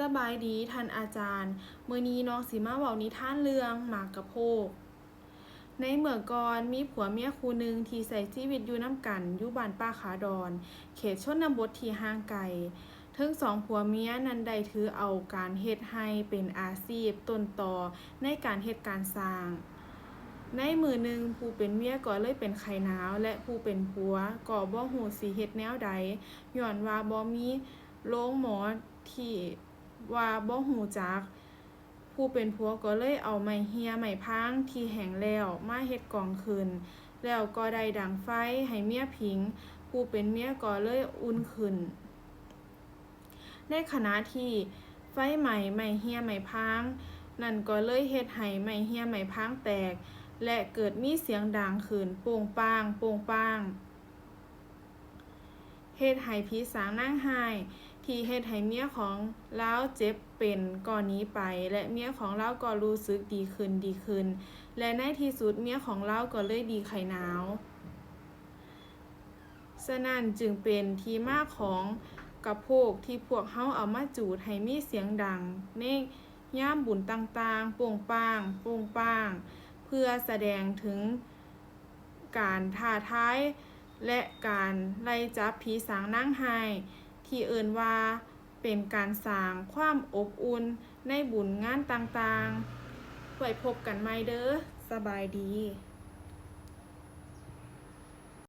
สบายดีท่านอาจารย์ มือนี้น้องสิมาเว้านิท่านเรื่องหมากกระโพก ในเมื่อก่อนมีผัวเมียคู่หนึ่งที่ใส่ชีวิตอยู่น้ำกันอยู่บ้านป้าขาดอน เขตชนบทที่ห่างไกลทั้งสองผัวเมียนั้นได้ถือเอาการเฮ็ดให้เป็นอาชีพต้นต่อในการเฮ็ดการสร้าง ในมือหนึ่งผู้เป็นเมียก็เลยเป็นไข้หนาว และผู้เป็นผัวก็บ่ฮู้สิเฮ็ดแนวใดย้อนว่าบ่มีโรงหมอที่ ว่าบ่ฮู้จัก ผู้เป็นผัวก็เลยเอาไม้เหียไม้พางที่แห้งแล้วมาเฮ็ดกองขึ้นแล้วก็ได้ดังไฟให้เมียผิง ผู้เป็นเมียก็เลยอุ่นขึ้น ในขณะที่ไฟไหม้ไม้เหียไม้พางนั่นก็เลยเฮ็ดให้ไม้เหียไม้พางแตก และเกิดมีเสียงดังขึ้นโป่งปางโป่งปางเฮ็ดให้ผีสางนั่งไห้ ที่เฮ็ดให้เมียของเลาเจ็บเป็นก่อนนี้ไป และเมียของเลาก็รู้สึกดีขึ้นดีขึ้น และในที่สุดเมียของเลาก็เลยดีไข้หนาวฉะนั้นจึงเป็นที่มาของกระโพกที่พวกเฮาเอามาจูดให้มีเสียงดังในย่ามบุญต่างๆ โป่งปางโป่งปาง เพื่อแสดงถึงการท้าท้าย และการไล่จับผีสางนั่งไห้ ที่เอิ่นว่า เป็นการสร้างความอบอุ่นในบุญงานต่างๆไว้พบกันใหม่เด้อสบายดี